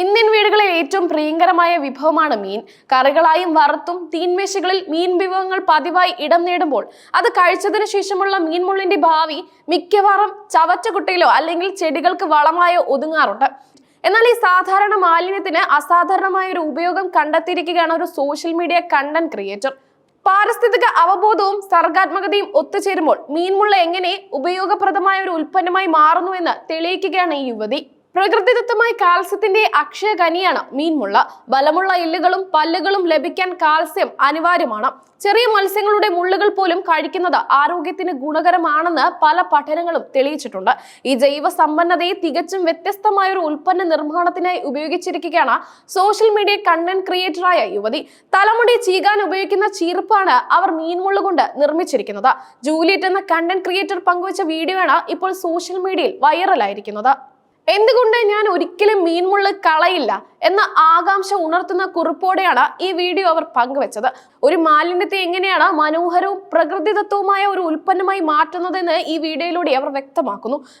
Indian വീടുകളിൽ ഏറ്റവും പ്രിയങ്കരമായ വിഭവമാണ് മീൻ. കറികളായും വറുത്തും തീൻമേശകളിൽ മീൻ വിഭവങ്ങൾ പതിവായി ഇടം നേടുമ്പോൾ അത് കഴിച്ചതിനു ശേഷമുള്ള മീൻമുള്ളിന്റെ ഭാവി മിക്കവാറും ചവറ്റുകുട്ടയിലോ അല്ലെങ്കിൽ ചെടികൾക്ക് വളമായോ ഒതുങ്ങാറുണ്ട്. എന്നാൽ ഈ സാധാരണ മാലിന്യത്തിന് അസാധാരണമായ ഒരു ഉപയോഗം കണ്ടെത്തിയിരിക്കുകയാണ് ഒരു സോഷ്യൽ മീഡിയ കണ്ടന്റ് ക്രിയേറ്റർ. പാരിസ്ഥിതിക അവബോധവും സർഗാത്മകതയും ഒത്തുചേരുമ്പോൾ മീൻമുള്ള എങ്ങനെ ഉപയോഗപ്രദമായ ഒരു ഉൽപ്പന്നമായി മാറുന്നുവെന്ന് തെളിയിക്കുകയാണ് ഈ യുവതി. പ്രകൃതിദത്തമായ കാൽസ്യത്തിന്റെ അക്ഷയ ഖനിയാണ് മീൻമുള്ള. ബലമുള്ള ഇല്ലുകളും പല്ലുകളും ലഭിക്കാൻ കാൽസ്യം അനിവാര്യമാണ്. ചെറിയ മത്സ്യങ്ങളുടെ മുള്ളുകൾ പോലും കഴിക്കുന്നത് ആരോഗ്യത്തിന് ഗുണകരമാണെന്ന് പല പഠനങ്ങളും തെളിയിച്ചിട്ടുണ്ട്. ഈ ജൈവ സമ്പന്നതയെ തികച്ചും വ്യത്യസ്തമായ ഒരു ഉൽപ്പന്ന നിർമ്മാണത്തിനായി ഉപയോഗിച്ചിരിക്കുകയാണ് സോഷ്യൽ മീഡിയ കണ്ടന്റ് ക്രിയേറ്ററായ യുവതി. തലമുടി ചീകാൻ ഉപയോഗിക്കുന്ന ചീർപ്പാണ് അവർ മീൻമുള്ള കൊണ്ട് നിർമ്മിച്ചിരിക്കുന്നത്. ജൂലിയറ്റ് എന്ന കണ്ടന്റ് ക്രിയേറ്റർ പങ്കുവച്ച വീഡിയോ ആണ് ഇപ്പോൾ സോഷ്യൽ മീഡിയയിൽ വൈറലായിരിക്കുന്നത്. എന്തുകൊണ്ട് ഞാൻ ഒരിക്കലും മീൻമുള്ള് കളയില്ല എന്ന ആകാംക്ഷ ഉണർത്തുന്ന കുറിപ്പോടെയാണ് ഈ വീഡിയോ അവർ പങ്കുവച്ചത്. ഒരു മാലിന്യത്തെ എങ്ങനെയാണ് മനോഹരവും പ്രകൃതിദത്തവുമായ ഒരു ഉൽപ്പന്നമായി മാറ്റുന്നതെന്ന് ഈ വീഡിയോയിലൂടെ അവർ വ്യക്തമാക്കുന്നു.